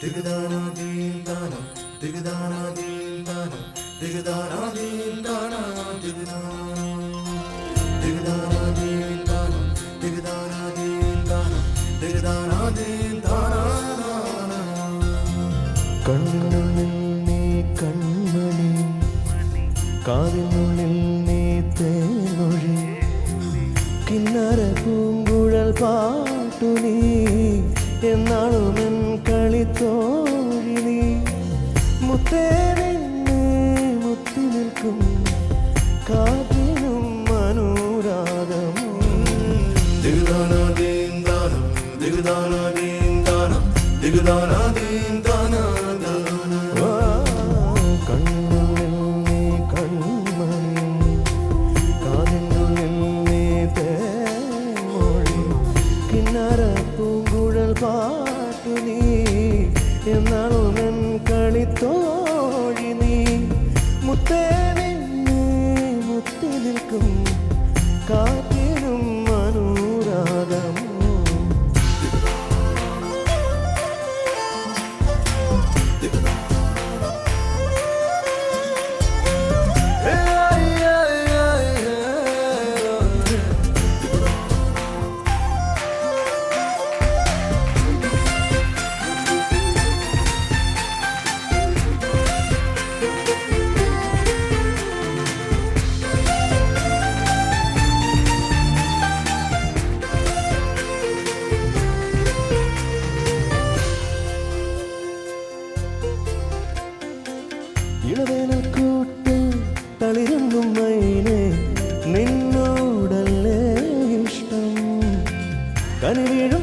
ദിഗദാനാദീന്താനം ദിഗദാനാദീന്താനം ദിഗദാനാദീന്താനാ ദിഗദാനാദീന്താനം ദിഗദാനാദീന്താനം ദിഗദാനാദീന്താനാ കണ്ണിനുള്ളിൽ നീ കൺമണി പാട്ടു നീ എന്നാളുമെൻ കളിത്തോഴി നീ മുത്തേ നിൽക്കും കാറ്റിനും മനോരാഗം ദിഗുദാനാദീന്ദാനം ദിഗുദാനാദീന്ദാനം ദിഗദാനാദീന്താനാ বা ഇളവേനൽ കൂട്ടിൽ തളിരുന്നും മൈനെ നിന്നോടല്ലേ ഇഷ്ടം? കനിവീഴും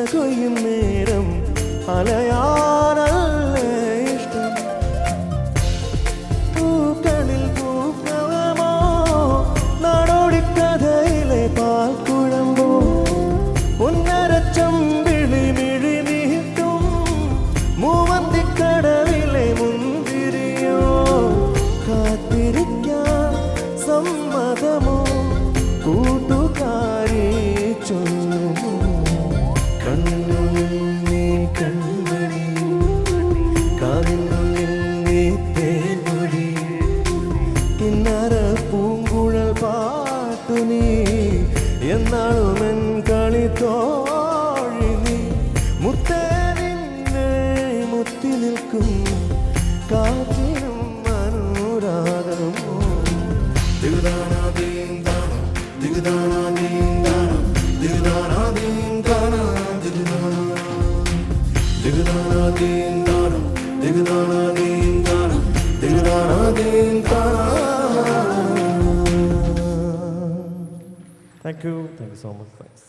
വിളകൊയ്യും നേരം അലയാനല്ലേ കളി തോഴി നീ മുത്തേ നിൽക്കും. കാറ്റിനും അനുരാഗമോ ദിഗദാനാദീന്താനം ദിഗദാനാദീന്താനം ദിഗദാനാദീന്താനാ ദിഗദാനാദീന്താനം ദിഗദാനാദീന്താനം ദിഗദാനാദീന്താനാ thank you thank you so much thanks